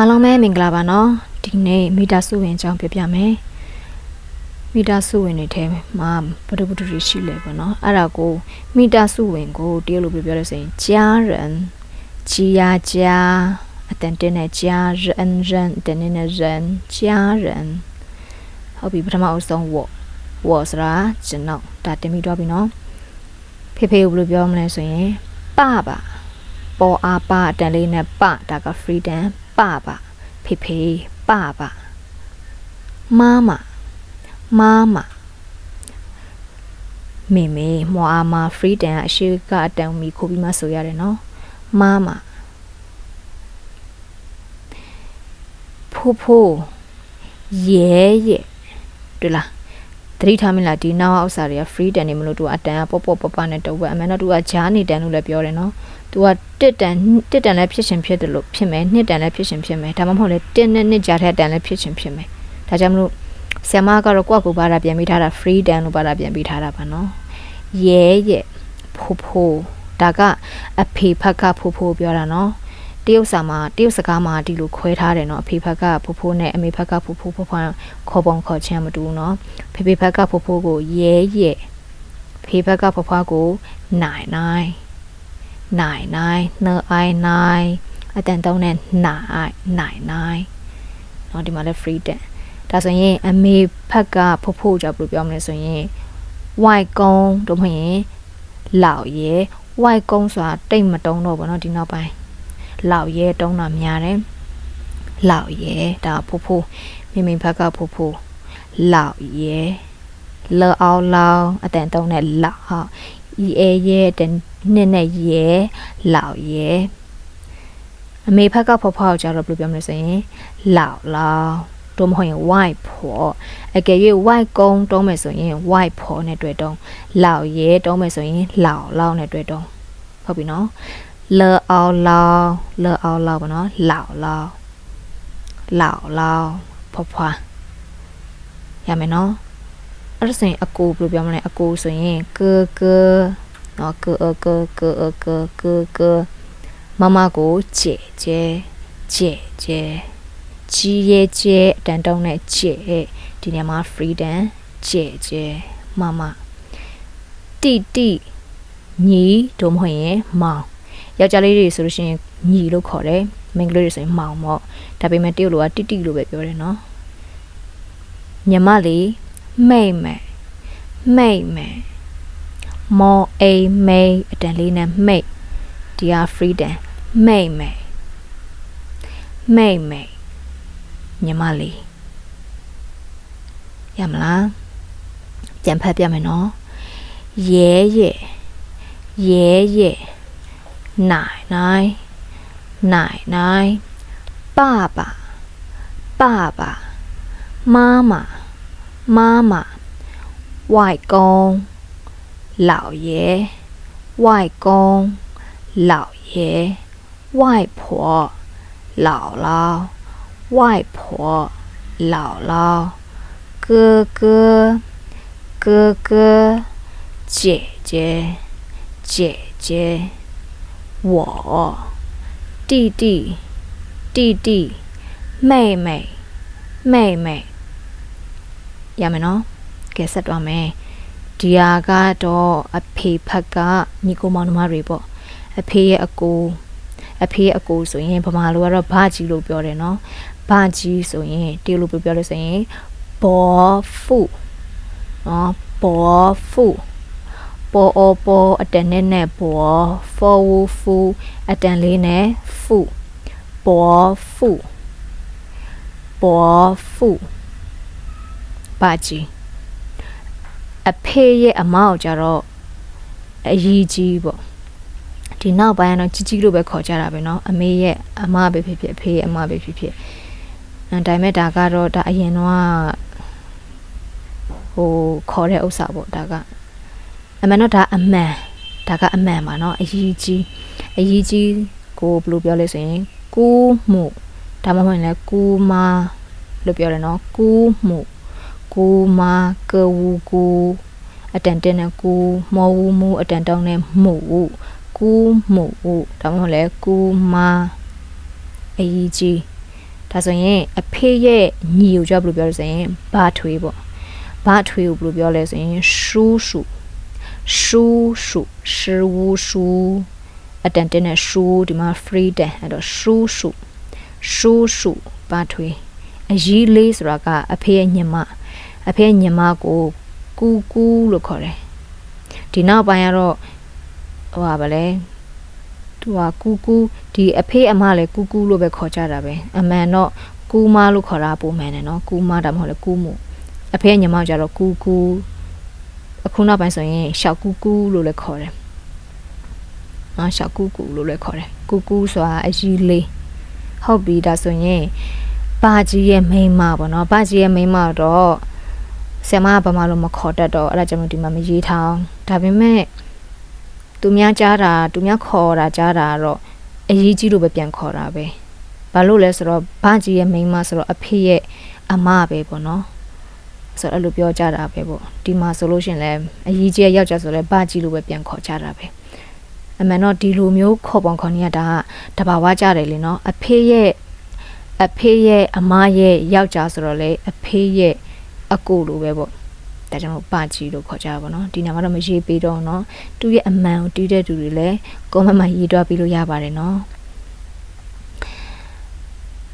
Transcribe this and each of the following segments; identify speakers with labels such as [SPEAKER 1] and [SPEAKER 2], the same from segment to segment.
[SPEAKER 1] အားလုံးပဲမင်္ဂလာပါနော်ဒီနေ့မီတာစုဝင်အကြောင်းပြောပြမယ်မီတာစုဝင်တွေထဲမှာဘုဒ္ဓဘုဒ္ဓတွေရှိလဲပေါ့နော်အဲ့ဒါကိုမီတာစုဝင်ကိုတရုတ်လိုပြောလို့ဆိုရင်ကြာရန်ជីယာကြာအတန်တင်းတဲ့ကြာရန်ရန်တင်းနေတဲ့ရန်ကြာရန်ဟုတ်ပြီပထမအဆုံးဝော့ဝော့ဆိုတာကျွန်တော်ဒါတင်ပြီးတော့ပြီနော်ဖေဖေကိုဘယ်လိုပြောမလဲဆိုရင်ပပါပေါ်အားပါအတန်လေးနဲ့ပဒါက freedom 爸爸，佩佩，爸爸，妈妈，妈妈，妹妹，မွာအမ freedom အရှိကအတန်မီခိုးပြီးမှဆိုရတယ်နော်မမဖိုးဖိုးရဲရဲတွေ့လားတတိထားမလားဒီနောက်အောက်စာတွေက free တန်နေမလို့သူကအတန်ကပေါ့ပေါ့ပပနဲ့တော့ပဲအမှန်တော့သူကဂျားနေတန်လို့လည်းပြောတယ်နော် သူကတစ်တန်တစ်တန်လည်းဖြစ်ရှင်ဖြစ်တယ်လို့ဖြစ်မယ်နှစ်တန်လည်းဖြစ်ရှင်ဖြစ်မယ်ဒါမှမဟုတ်လေတစ်နဲ့နှစ်ကြားထက်တန်လည်းဖြစ်ရှင်ဖြစ်မယ်ဒါကြောင့်မလို့ဆ iam မကတော့ကိုယ့်ကိုယ်ဘာသာပြန်ပြီးထားတာ free တန်လို့ဘာသာပြန်ပြီးထားတာပါနော်ရဲရဲဖိုးဖိုးဒါကအဖေဖက်ကဖိုးဖိုးပြောတာနော်တရုတ်စာမှာတရုတ်စကားမှာဒီလိုခွဲထားတယ်နော်အဖေဖက်ကဖိုးဖိုးနဲ့အမေဖက်ကဖိုးဖိုးဖွားဖွားခေါ်ပုံခေါ်ချမ်းမတူဘူးနော်ဖေဖေဖက်ကဖိုးဖိုးကိုရဲရဲဖေဖက်ကဖွားဖွားကိုနိုင်နိုင် နိုင်နိုင်နှအိုင်နိုင်အတန်တုံးနဲ့နိုင်နိုင်နိုင်เนาะဒီမှာလဲ free တက်ဒါဆိုရင်အမေဖက်ကဖိုးဖိုးကြောင့်ဘယ်လိုပြောမလဲဆိုရင် white ကုန်းတို့မဟုတ်ရင်လောက်ရဲ white ကုန်းဆိုတာတိတ်မတုံးတော့ဘောเนาะဒီနောက်ပိုင်းလောက်ရဲတုံးတာများတယ်လောက်ရဲဒါဖိုးဖိုးမိမိဘက်ကဖိုးဖိုးလောက်ရဲလောအောင်လောင်အတန်တုံးနဲ့လောက်ဟာ EA ရဲ့တနှ စ်နဲ့ရဲလောက်ရဲအမေဖက်ကဖော်ဖော်ကြတော့ဘယ်လိုပြောမလဲဆိုရင်လောက်လောက်တို့မဟုတ်ရင် white ဖော်အကယ်၍ white ကုန်းတုံးမယ်ဆိုရင် white ဖော်နဲ့တွေ့တုံးလောက်ရဲတုံးမယ်ဆိုရင်လောက်လောက်နဲ့တွေ့တုံးဟုတ်ပြီနော်လောအောင်လောက်လောအောင်လောက်ပါနော်လောက်လောက်လောက်လောက်ဖွားဖွားရမယ်နော်အဲ့ဒါဆိုရင်အကိုဘယ်လိုပြောမလဲအကိုဆိုရင်ကက နော်ကအကကအကကကမမကိုကြဲကြဲကြဲကြဲကြီးရဲ့ကြဲအတန်တုံးနဲ့ကြဲဒီနေရာမှာ freedom ကြဲကြဲမမတိတိညီတို့မဟုတ်ရင်မောင်ယောက်ျားလေးတွေဆိုလို့ရှိရင်ညီလို့ခေါ်တယ်မိန်းကလေးတွေဆိုရင်မောင်ပေါ့ဒါပေမဲ့တရုတ်လိုကတိတိလို့ပဲပြောတယ်နော်ညီမလေးမိတ်မယ်မိတ်မယ် မောအိမ်မိတ်အတန်လေးနဲ့မိတ်ဒီဟာ freedom မိတ်မယ်မိတ်မယ်ညီမလေးရမလားပြန်ဖတ်ပြမယ်နော်ရဲရဲရဲရဲနိုင်နိုင်နိုင်နိုင်爸爸爸爸妈妈妈妈外公 姥爷，外公，姥爷，外婆，姥姥，外婆，姥姥，哥哥，哥哥，姐姐，姐姐，我，弟弟，弟弟，妹妹，妹妹。有没有？给它多美。 ဒီဟာကတော့အဖေဖက်ကညီကိုမောင်နှမတွေပေါ့အဖေရဲ့အကိုအဖေရဲ့အကိုဆိုရင်ဗမာလိုကတော့ဘာကြီးလို့ပြောတယ်နော်ဘာကြီးဆိုရင်တေလိုပြောလို့ဆိုရင်ဘောဖူနော်ဘောဖူပေါ်အပေါ်အတန်နဲ့နဲ့ဘောဖောဝူဖူအတန်လေးနဲ့ဖူဘောဖူဘောဖူဘာကြီး အဖေရဲ့အမောက်ကြတော့အကြီးကြီးပေါ့ဒီနောက်ပိုင်းကတော့ကြီးကြီးလို့ပဲခေါ်ကြတာပဲเนาะအမေရဲ့အမပဲဖြစ်ဖြစ်အဖေရဲ့အမပဲဖြစ်ဖြစ်အဲဒါပေမဲ့ဒါကတော့ဒါအရင်တော့ဟိုခေါ်တဲ့ဥစ္စာပေါ့ဒါကအမှန်တော့ဒါအမှန်ဒါကအမှန်ပါเนาะအကြီးကြီးအကြီးကြီးကိုဘယ်လိုပြောလဲဆိုရင်ကူးမှုဒါမှမဟုတ်လည်းကူးမလို့ပြောတယ်เนาะကူးမှု ကူမကဝူကူအတန်တင်နဲ့ကူမောဝူမူအတန်တောင်းနဲ့မှုကူမှုဒါမှမဟုတ်လဲကူမအကြီးကြီးဒါဆိုရင်အဖေရဲ့ညီကိုကြောက်ဘယ်လိုပြောလဲဆိုရင်ဘာထွေးပေါ့ဘာထွေးကိုဘယ်လိုပြောလဲဆိုရင်ရှူးရှူရှူးရှူရှူးရှူအတန်တင်းနဲ့ရှူးဒီမှာ free တဲ့အဲ့တော့ရှူးရှူရှူးရှူဘာထွေးအကြီးလေးဆိုတာကအဖေရဲ့ညီမ အဖေရဲ့ညီမကိုကူကူလို့ခေါ်တယ်ဒီနောက်ပိုင်းကတော့ဟိုပါဗလဲသူကကူကူဒီအဖေအမလည်းကူကူလို့ပဲခေါ်ကြတာပဲအမှန်တော့ကူမလို့ခေါ်တာပုံမှန်တယ်နော်ကူမဒါမှမဟုတ်လေကူမှုအဖေညီမကျတော့ကူကူအခုနောက်ပိုင်းဆိုရင်ရှောက်ကူကူလို့လည်းခေါ်တယ်နော်ရှောက်ကူကူလို့လည်းခေါ်တယ်ကူကူဆိုတာအကြီးလေးဟုတ်ပြီဒါဆိုရင်ပါကြီးရဲ့မိန်းမပေါ့နော်ပါကြီးရဲ့မိန်းမတော့ ဆရာမကဘာမှလို့မခေါ်တတ်တော့အဲ့ဒါကြောင့်ဒီမှာမရေးထားအောင်ဒါပေမဲ့သူများကြားတာသူများခေါ်တာကြားတာကတော့အရေးကြီးလို့ပဲပြန်ခေါ်တာပဲဘာလို့လဲဆိုတော့ဘာကြီးရဲ့မိန်းမဆိုတော့အဖေရဲ့အမပဲပေါ့နော်ဆိုတော့အဲ့လိုပြောကြတာပဲပေါ့ဒီမှာဆိုလို့ရှင်လဲအရေးကြီးရဲ့ယောက်ျားဆိုလဲဘာကြီးလို့ပဲပြန်ခေါ်ကြတာပဲအမှန်တော့ဒီလိုမျိုးခေါ်ပုံခေါ်နေရတာကတဘာဝကြတယ်လေနော်အဖေရဲ့အဖေရဲ့အမရဲ့ယောက်ျားဆိုတော့လေအဖေရဲ့ အကိုလိုပဲပေါ့ဒါကြောင့်ပါကြီးလို့ခေါ်ကြတာပေါ့နော်ဒီနာမတော့မရေးပေးတော့နော်သူ့ရဲ့အမှန်ကိုတီးတဲ့သူတွေလည်းကွန်မန့်မှာရေးတွားပေးလို့ရပါတယ်နော်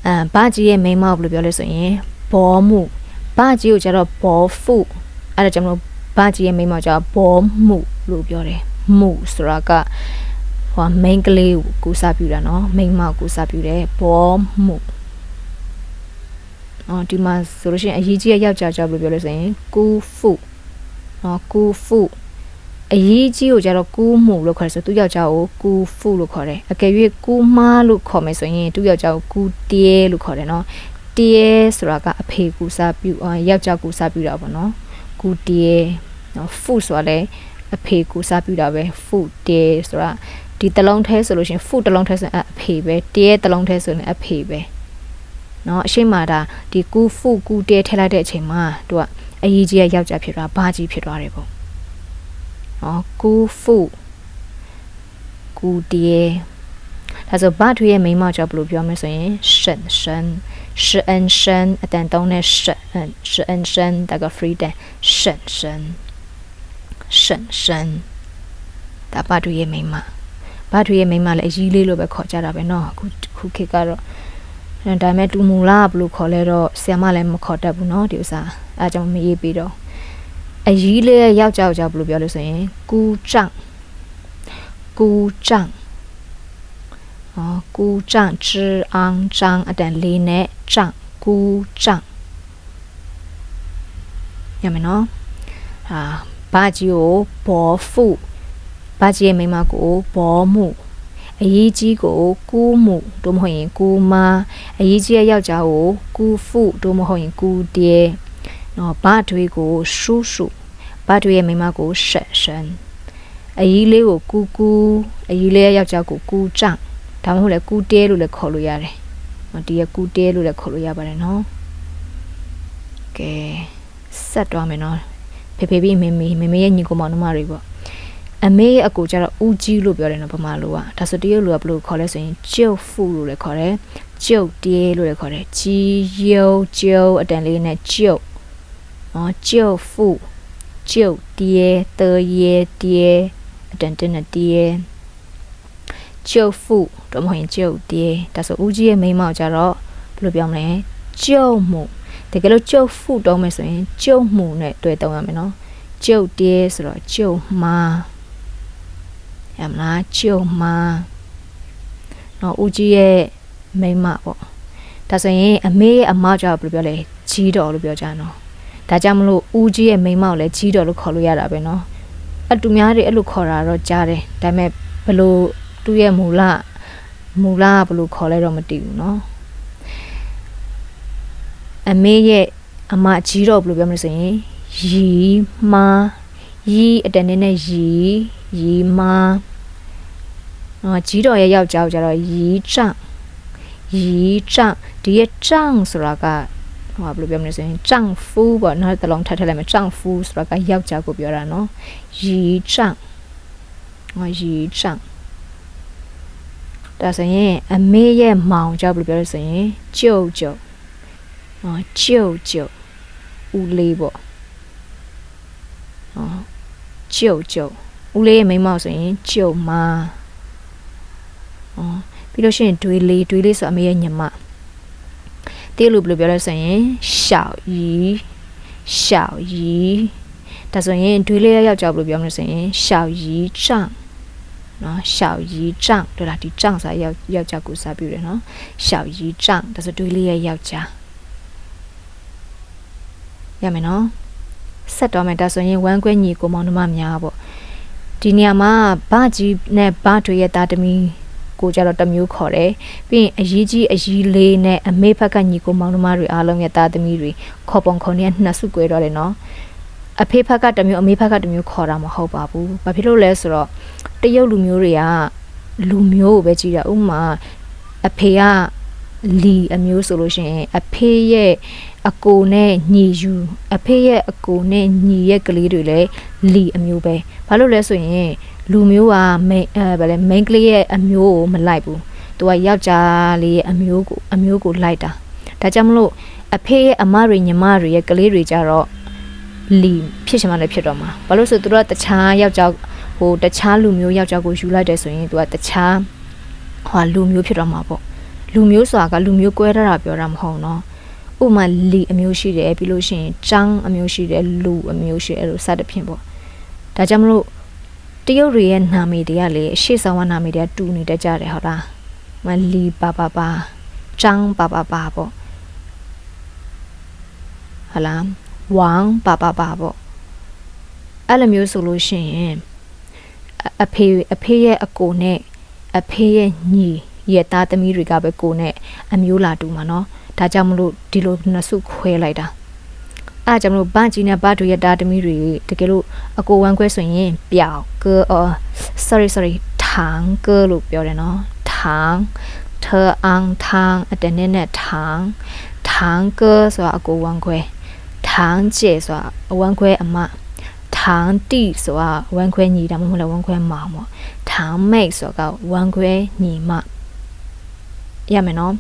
[SPEAKER 1] အဲပါကြီးရဲ့မိန်းမကိုဘယ်လိုပြောလဲဆိုရင်ဘောမှုပါကြီးကိုကျတော့ဘောဖုအဲ့ဒါကျွန်တော်ပါကြီးရဲ့မိန်းမကဘောမှုလို့ပြောတယ်မှုဆိုတာကဟို main ကလေးကိုကိုစားပြူတာနော်မိန်းမကိုကိုစားပြူတယ်ဘောမှု အော်ဒီမှာဆိုလို့ရှိရင်အရေးကြီးတဲ့ယောက်ျားကြောက်လို့ပြောလို့ဆိုရင်ကူဖုနော်ကူဖုအရေးကြီးကိုကျတော့ကူးမှုလို့ခေါ်တယ်ဆိုသူယောက်ျားကိုကူဖုလို့ခေါ်တယ်အကယ်၍ကူးမားလို့ခေါ်မယ်ဆိုရင်သူယောက်ျားကိုကူတဲလို့ခေါ်တယ်နော်တဲဆိုတာကအဖေကူစားပြုယောက်ျားကူစားပြုတာပေါ့နော်ကူတဲနော်ဖုဆိုတာလည်းအဖေကူစားပြုတာပဲဖုတဲဆိုတာဒီတလုံးထဲဆိုလို့ရှိရင်ဖုတလုံးထဲဆိုရင်အဖေပဲတဲတလုံးထဲဆိုရင်အဖေပဲ เนาะအရှိမတာဒီကူဖုကူတဲထည့်လိုက်တဲ့အချိန်မှာသူကအရေးကြီးရယောက်ျားဖြစ်သွားဘာကြီးဖြစ်သွားတယ်ပေါ့เนาะကူဖုကူတဲဒါဆိုဘာထွေးရဲ့မိန်းမကြောင့်ဘယ်လိုပြောမလဲဆိုရင်ရှန်ရှန်ရှန်ရှန်အတန်တုံးနဲ့ရှန်ရှန်ရှန်ဒါက free တဲ့ရှန်ရှန်ရှန်ရှန်ဒါဘာထွေးရဲ့မိန်းမဘာထွေးရဲ့မိန်းမလည်းအကြီးလေးလို့ပဲခေါ်ကြတာပဲเนาะအခုခုခေတ်ကတော့ ဒါပေမဲ့တူမူလားဘယ်လိုခေါ်လဲတော့ဆရာမလည်းမခေါ်တတ်ဘူးเนาะဒီဥစ္စာအဲကြောင့်မရေးပြီးတော့အကြီးလေးရဲ့ယောက်ျားယောက်ျားဘယ်လိုပြောလဲဆိုရင်ကူကြန့်ကူကြန့်哦，姑丈之昂张အတန်လေးနဲ့丈ကူ丈ရမယ်နော်အာဘာကြီးကိုဘောဖုဘာကြီးရဲ့မိမကိုဘောမှု အရေးကြီးကိုကူးမှုတို့မဟုတ်ရင်ကူမအရေးကြီးရဲ့ယောက်ျားကိုကူဖုတို့မဟုတ်ရင်ကူတဲနော်ဘာတွေးကိုရှုရှုဘာတွေးရဲ့မိမကိုရှက်ရှန်အရေးလေးကိုကူကူအရေးလေးရဲ့ယောက်ျားကိုကူကြဒါမှမဟုတ်လေကူတဲလို့လည်းခေါ်လို့ရတယ်နော်ဒီရကူတဲလို့လည်းခေါ်လို့ရပါတယ်နော်ကဲဆက်သွားမယ်နော်ဖေဖေပြီးမေမေမေမေရဲ့ညီကိုမောင်နှမတွေပေါ့ အမေရဲ့အကူကျတော့ဦးကြီးလို့ပြောတယ်နော်ဗမာလိုကဒါဆိုတရုတ်လိုကဘယ်လိုခေါ်လဲဆိုရင်ကျုပ်ဖူလို့လည်းခေါ်တယ်ကျုပ်တဲလို့လည်းခေါ်တယ်ကြီးရုပ်ကျုပ်အတန်လေးနဲ့ကျုပ်နော်ကျုပ်ဖူကျုပ်တဲတရေတဲအတန်တင်းနဲ့တဲကျုပ်ဖူတော့မဟုတ်ရင်ကျုပ်တဲဒါဆိုဦးကြီးရဲ့မိန်းမောက်ကျတော့ဘယ်လိုပြောမလဲကျုပ်မှုတကယ်လို့ကျုပ်ဖူတောင်းမယ်ဆိုရင်ကျုပ်မှုနဲ့တွေ့တောင်းရမယ်နော်ကျုပ်တဲဆိုတော့ကျုပ်မာ ရမလားကျုံမာနော်ဦးကြီးရဲ့မိမပေါ့ဒါဆိုရင်အမေရဲ့အမကြောင့်ဘယ်လိုပြောလဲကြီးတော်လို့ပြောကြနော်ဒါကြောင့်မလို့ဦးကြီးရဲ့မိမကိုလည်းကြီးတော်လို့ခေါ်လို့ရတာပဲနော်အတူများတွေအဲ့လိုခေါ်တာတော့ကြားတယ်ဒါပေမဲ့ဘလို့သူ့ရဲ့မူလမူလဘလို့ခေါ်လဲတော့မသိဘူးနော်အမေရဲ့အမကြီးတော်ဘလို့ပြောမလို့ဆိုရင်ရီမာရီအတန်နဲ့ရီ ရီမာနော်ကြီးတော်ရဲ့ယောက်ျားကိုကျတော့ရီကြန့်ရီကြန့်ဒီရဲ့ကြန့်ဆိုတာကဟိုဘယ်လိုပြောမလဲဆိုရင်ကြန့်ဖူးပေါ့နောက်တစ်လုံးထပ်ထပ်လိုက်မယ်ကြန့်ဖူးဆိုတာကယောက်ျားကိုပြောတာနော်ရီကြန့်ဟောရီကြန့်ဒါဒါဆိုရင်အမေရဲ့မောင်ကြောင့်ဘယ်လိုပြောလဲဆိုရင်ကျုပ်ကျုပ်အော်ကျုပ်ကျုပ်ဦးလေးပေါ့အော်ကျုပ်ကျုပ် ဦးလေးရဲ့မိန်းမဆိုရင်ကျုံမအော်ပြီးလို့ရှိရင်ဒွေလေးဒွေလေးဆိုအမေရဲ့ညီမတေးလို့ဘယ်လိုပြောလဲဆိုရင်ရှောက်ရီရှောက်ရီဒါဆိုရင်ဒွေလေးရဲ့ယောက်ျားဘယ်လိုပြောမလဲဆိုရင်ရှောက်ရီကြောင့်နော်ရှောက်ရီကြောင့်တို့လားဒီကြောင့်စာယောက်ယောက်ျားကိုစားပြုတယ်နော်ရှောက်ရီကြောင့်ဒါဆိုဒွေလေးရဲ့ယောက်ျားရမယ်နော်ဆက်တော်မယ်ဒါဆိုရင်ဝမ်းခွဲညီကိုမောင်နှမများပေါ့ ဒီနေရာမှာဗကြီးနဲ့ဗတွေရဲ့တာသမီကိုကြတော့တစ်မျိုးခေါ်တယ်ပြီးရင်အရေးကြီးအရေးလေးနဲ့အမေဖက်ကညီကိုမောင်နှမတွေအားလုံးရဲ့တာသမီတွေခေါ်ပုံခေါ်နေနှစ်စု꿰တော့တယ်နော်အဖေဖက်ကတစ်မျိုးအမေဖက်ကတစ်မျိုးခေါ်တာမဟုတ်ပါဘူးဘာဖြစ်လို့လဲဆိုတော့တရုတ်လူမျိုးတွေကလူမျိုးကိုပဲကြည့်တာဥပမာအဖေကလီအမျိုးဆိုလို့ရှိရင်အဖေရဲ့ အကိုနဲ့ညီယူအဖေရဲ့အကိုနဲ့ညီရဲ့ကလေးတွေလည်းလီအမျိုးပဲဘာလို့လဲဆိုရင်လူမျိုးကမိန်အဲဗာလဲမိန်ကလေးရဲ့အမျိုးကိုမလိုက်ဘူးသူကယောက်ျားလေးရဲ့အမျိုးကိုအမျိုးကိုလိုက်တာဒါကြောင့်မလို့အဖေရဲ့အမတွေညီမတွေရဲ့ကလေးတွေကြတော့လီဖြစ်ချင်မှလည်းဖြစ်တော့မှာဘာလို့ဆိုသူတို့ကတခြားယောက်ျားဟိုတခြားလူမျိုးယောက်ျားကိုယူလိုက်တယ်ဆိုရင်သူကတခြားဟိုလူမျိုးဖြစ်တော့မှာပေါ့လူမျိုးဆိုတာကလူမျိုးကွဲထားတာပြောတာမဟုတ်နော် ဥမာလီအမျိုးရှိတယ်ပြီးလို့ရှိရင်ကျန်းအမျိုးရှိတယ်လူအမျိုးရှိအဲ့လိုစသဖြင့်ပေါ့ဒါကြောင့်မလို့တရုတ်တွေရဲ့နာမည်တွေကလေရှေ့ဆောင်ကနာမည်တွေကတူနေတတ်ကြတယ်ဟုတ်လားမလီပါပါပါကျန်းပါပါပါပေါ့ဟလားဝမ်ပါပါပါပေါ့အဲ့လိုမျိုးဆိုလို့ရှိရင်အဖေအဖေရဲ့အကိုနဲ့အဖေရဲ့ညီရဲ့သားသမီးတွေကပဲကိုနဲ့အမျိုးလာတူမှာနော် ဒါကြောင့်မလို့ဒီလိုနှစ်စုခွဲလိုက်တာအဲ့ကြောင့်မလို့ဗန့်ကြီးနဲ့ဗတ်တို့ရဲ့တာသမီတွေတကယ်လို့အကိုဝမ်းခွဲဆိုရင်ပြောင်ကော sorry sorry ထန်ကောလို့ပြောတယ်နော်ထန်ထအန်ထန်အတနေနဲ့ထန်ထန်ကောဆိုတာအကိုဝမ်းခွဲထန်ကျေဆိုတာအဝမ်းခွဲအမထန်တီဆိုတာဝမ်းခွဲညီဒါမှမဟုတ်လည်းဝမ်းခွဲမောင်ပေါ့ထန်မိတ်ဆိုတာကဝမ်းခွဲညီမရမယ်နော်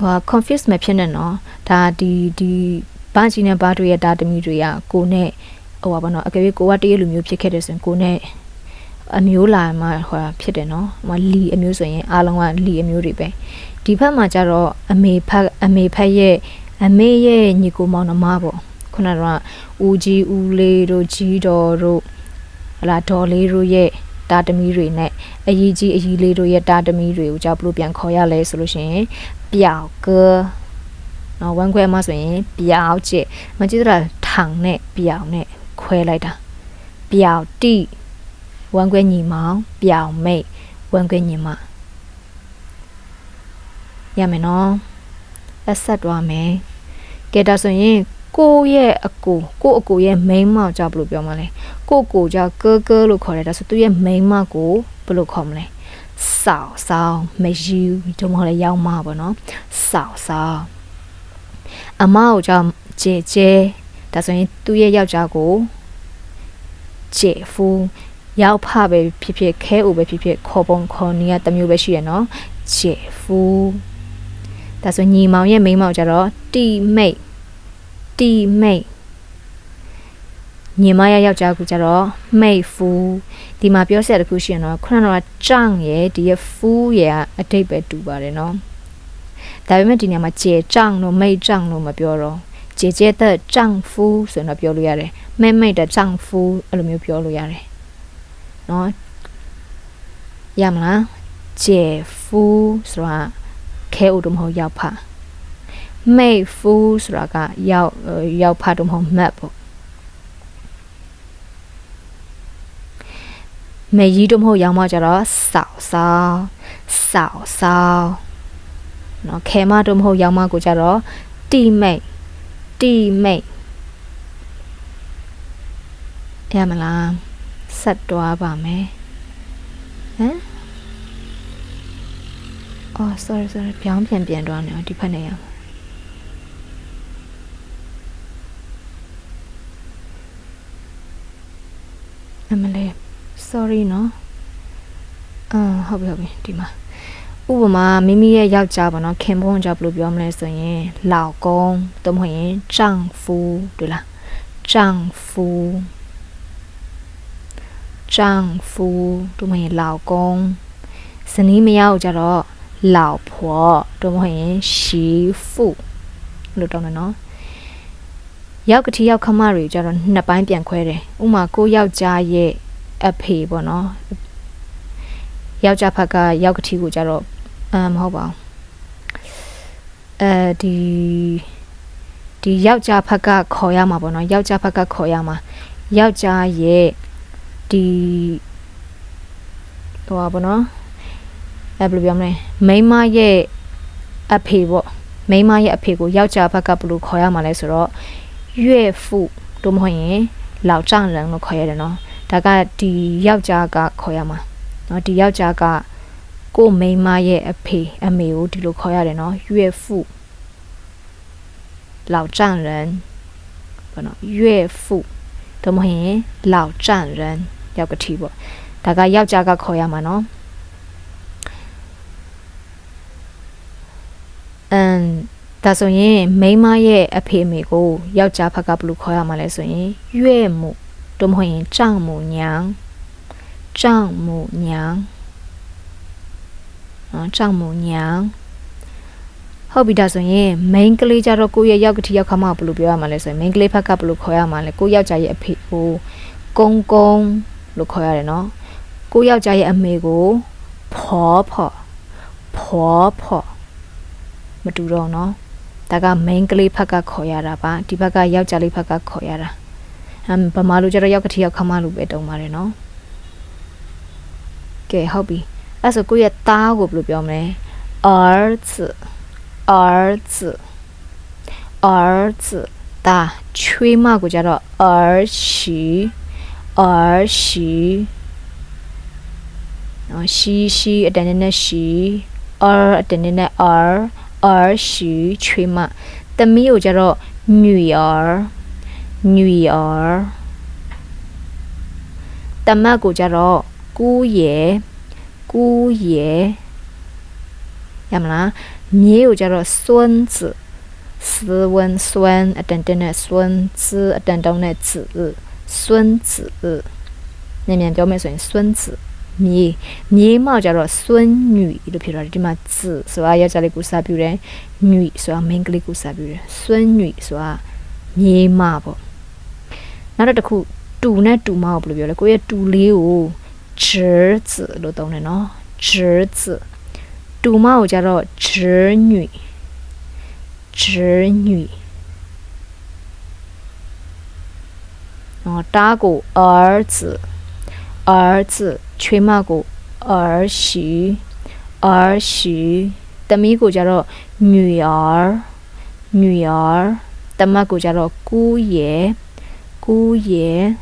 [SPEAKER 1] ဟာ confuse မဖြစ်နဲ့နော်ဒါဒီဒီဘာကြီးနဲ့ဘာတို့ရဲ့တာသမီတွေကကိုနဲ့ဟိုပါဘောနော်အကယ်၍ကိုကတရလူမျိုးဖြစ်ခဲ့တယ်ဆိုရင်ကိုနဲ့အမျိုးလာမှဟိုဖြစ်တယ်နော်ဟိုလီအမျိုးဆိုရင်အားလုံးကလီအမျိုးတွေပဲဒီဘက်မှာကျတော့အမေဖက်အမေဖက်ရဲ့အမေရဲ့ညီကိုမောင်နှမပေါ့ခုနကဦးကြီးဦးလေးတို့ကြီးတော်တို့ဟလာဒေါ်လေးတို့ရဲ့တာတမီတွေနဲ့အကြီးကြီးအကြီးလေးတို့ရဲ့တာတမီတွေကိုကြောက်ဘလို့ပြန်ခေါ်ရလဲဆိုလို့ရှိရင် 表哥နော်ဝမ်းခွဲမှာဆိုရင်表姐မကြည့်တော့ထောင်နဲ့表နဲ့ခွဲလိုက်တာ表弟ဝမ်းခွဲညီမောင်表妹ဝမ်းခွဲညီမရမယ်နော်အဆက်သွားမယ်ကဲဒါဆိုရင်ကိုရဲ့အကိုကိုအကိုရဲ့မိန်းမကြောင့်ဘယ်လိုပြောမလဲကိုကိုကြောင့်កើកើလို့ခေါ်တယ်ဒါဆိုသူရဲ့မိန်းမကိုဘယ်လိုခေါ်မလဲ ဆောက်ဆောက်မယူတို့မဟုတ်လေရောက်မပါနော်ဆောက်ဆောက်အမကိုကြောင့်ဂျေဂျေဒါဆိုရင်သူ့ရဲ့ယောက်ျားကိုဂျေဖူရောက်ဖပဲဖြစ်ဖြစ်ခဲအိုပဲဖြစ်ဖြစ်ခေါ်ပုံခေါ်နေရတမျိုးပဲရှိရနော်ဂျေဖူဒါဆိုညီမောင်ရဲ့မိန်းမောင်ကြတော့တီမိတ်တီမိတ် ညီမရယောက်ျားကကြတော့မိတ်ဖူးဒီမှာပြောဆက်တစ်ခုရှိရင်တော့ခုနကကြန့်ရဲ့ဒီရဖူးရဲ့အတိတ်ပဲတူပါတယ်နော်ဒါပေမဲ့ဒီနေရာမှာကျေကြန့်လို့မိတ်ကြန့်လို့မပြောတော့ကျေကျေတဲ့ကြန့်ဖူးဆိုတော့ပြောလို့ရတယ်မိတ်မိတ်တဲ့ကြန့်ဖူးအဲ့လိုမျိုးပြောလို့ရတယ်နော်ရမလားကျေဖူးဆိုတာခဲဦးတို့မဟုတ်ရောက်ဖမိတ်ဖူးဆိုတာကရောက်ရောက်ဖတို့မဟုတ်မတ်ပေါ့ မေကြီးတော့မဟုတ်ရောင်းမကြတော့ဆောက်ဆောက်ဆောက်ဆောက်နော်ခဲမတော့မဟုတ်ရောင်းမကိုကြတော့တီမိတ်တီမိတ်ရမလားဆက်တွားပါမယ်ဟမ်အော် sorry sorry ပြောင်းပြန်ပြန်တော့နေဒီဖက်နေရမှာအမလေး sorry နော်အာဟုတ်ပြီဟုတ်ပြီဒီမှာဥပမာမိမိရဲ့ယောက်ျားပေါ့နော်ခင်ပွန်းကြောင့်ဘယ်လိုပြောမလဲဆိုရင်老公သို့မဟုတ်ရင်丈夫对လား丈夫丈夫သို့မဟုတ်ရင်老公ဇနီးမယားကိုကြတော့老婆သို့မဟုတ်ရင်媳妇လို့တောင်းတယ်နော်ယောက်ကတိယောက်ခမတွေကြတော့နှစ်ပိုင်းပြန်ခွဲတယ်ဥမာကိုယောက်ျားရဲ့ အဖေပေါ့နော်ယောက်ျားဘက်ကယောက်ကတိကိုကြတော့အမ်မဟုတ်ပါဘူးအဲဒီဒီယောက်ျားဘက်ကခေါ်ရမှာပေါ့နော်ယောက်ျားဘက်ကခေါ်ရမှာယောက်ျားရဲ့ဒီဟိုပါပေါ့နော်အဲဘယ်လိုပြောမလဲမိန်းမရဲ့အဖေပေါ့မိန်းမရဲ့အဖေကိုယောက်ျားဘက်ကဘယ်လိုခေါ်ရမှာလဲဆိုတော့岳父တို့မဟုတ်ရင်老丈人လို့ခေါ်ရတယ်နော် ဒါကဒီယောက်ျားကခေါ်ရမှာနော်ဒီယောက်ျားကကိုမိန်းမရဲ့အဖေအမေကိုဒီလိုခေါ်ရတယ်နော်岳父老丈人ဘာနော်岳父တို့မဟုတ်ရင်老丈人ယောက်ကတိပေါ့ဒါကယောက်ျားကခေါ်ရမှာနော်အမ်ဒါဆိုရင်မိန်းမရဲ့အဖေအမေကိုယောက်ျားဘက်ကဘယ်လိုခေါ်ရမှာလဲဆိုရင်岳母 တို့မဟုတ်ရင်丈母娘丈母娘နော်丈母娘ဟုတ်ပြီဒါဆိုရင် main ကလေးကြတော့ကိုယ့်ရဲ့ယောက်ကတိယောက်ခမဘယ်လိုပြောရမှာလဲဆိုရင် main ကလေးဘက်ကဘယ်လိုခေါ်ရမှာလဲကိုယ့်ယောက်ျားရဲ့အဖေကိုကုန်းကုန်းလို့ခေါ်ရတယ်နော်ကိုယ့်ယောက်ျားရဲ့အမေကိုဖောဖောဖောဖောမတူတော့နော်ဒါက main ကလေးဘက်ကခေါ်ရတာပါဒီဘက်ကယောက်ျားလေးဘက်ကခေါ်ရတာအမ် ဗမာလိုကြတော့ယောက်ကတိယောက်ခမလို့ပဲတုံပါတယ်နော်ကဲဟုတ်ပြီအဲ့ဆိုကိုယ့်ရဲ့သားကိုဘယ်လိုပြောမလဲ儿子儿子儿子大ချွေးမကိုကြတော့儿媳儿媳နော်ရှိရှိအတန်နဲ့ရှိ儿အတန်နဲ့儿儿媳ချွေးမသမီးကိုကြတော့女儿 女儿တမတ်ကိုကြတော့姑爷姑爷ရမလားမြေကိုကြတော့孙子斯文孙အတန်တန်နဲ့孙子အတန်တောင်းနဲ့子孙子မြန်မြန်ပြောမယ်ဆိုရင်孙子မြေမြေမကြတော့孙女လို့ဖြစ်တော့ဒီမှာ子ဆိုတာယောက်ျားလေးကိုစပြတယ်女ဆိုတာမိန်းကလေးကိုစပြတယ်孙女ဆိုတာမြေမပေါ့ နောက်တစ်ခုတူနဲ့တူမကိုဘယ်လိုပြောလဲကိုယ့်ရဲ့တူလေးကိုဂျေဇလို့သုံးတယ်နော်ဂျေဇတူမကိုကြတော့ဂျေညွိဂျေညွိနော်တားကိုအာဇအာဇချွေးမကိုအာရှိအာရှိတမီးကိုကြတော့ညွိအာညွိအာတမတ်ကိုကြတော့ကူးရဲ့ 姑爷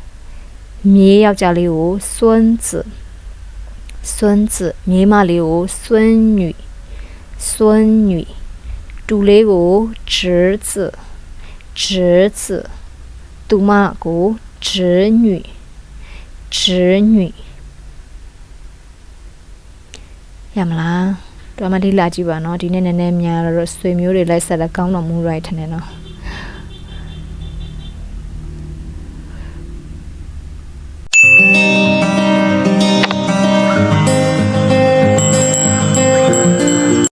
[SPEAKER 1] မြေယောက်ျားလေးကို孙子孙子မြေမလေးကို孙女孙女တူလေးကို侄子侄子တူမကို侄女侄女ရမလားတော်မလေးလာကြည့်ပါနော်ဒီနေ့နည်းနည်းများတော့ဆွေမျိုးတွေလိုက်ဆက်လက်ကောင်းတော်မူရိုက်ထင်တယ်နော်
[SPEAKER 2] Música